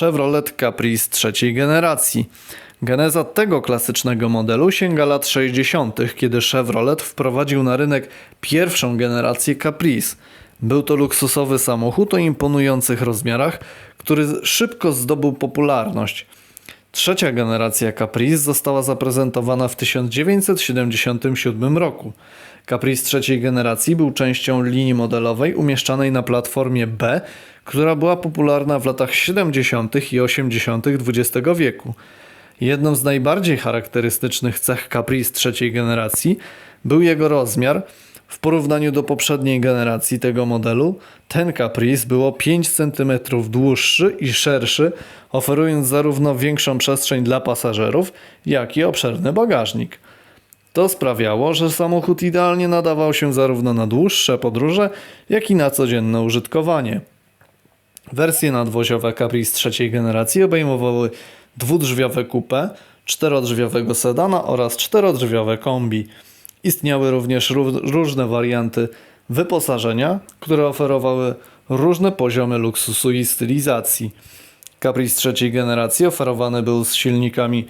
Chevrolet Caprice trzeciej generacji. Geneza tego klasycznego modelu sięga lat 60., kiedy Chevrolet wprowadził na rynek pierwszą generację Caprice. Był to luksusowy samochód o imponujących rozmiarach, który szybko zdobył popularność. Trzecia generacja Caprice została zaprezentowana w 1977 roku. Caprice trzeciej generacji był częścią linii modelowej umieszczanej na platformie B, która była popularna w latach 70. i 80. XX wieku. Jedną z najbardziej charakterystycznych cech Caprice trzeciej generacji był jego rozmiar. W porównaniu do poprzedniej generacji tego modelu, ten Caprice było 5 cm dłuższy i szerszy, oferując zarówno większą przestrzeń dla pasażerów, jak i obszerny bagażnik. To sprawiało, że samochód idealnie nadawał się zarówno na dłuższe podróże, jak i na codzienne użytkowanie. Wersje nadwoziowe Caprice trzeciej generacji obejmowały dwudrzwiowe coupe, czterodrzwiowego sedana oraz czterodrzwiowe kombi. Istniały również ró- różne warianty wyposażenia, które oferowały różne poziomy luksusu i stylizacji. Caprice trzeciej generacji oferowany był z silnikami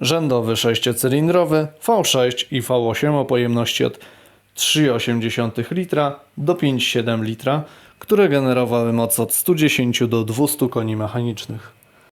rzędowy sześciocylindrowy V6 i V8 o pojemności od 3,8 litra do 5,7 litra, które generowały moc od 110 do 200 koni mechanicznych.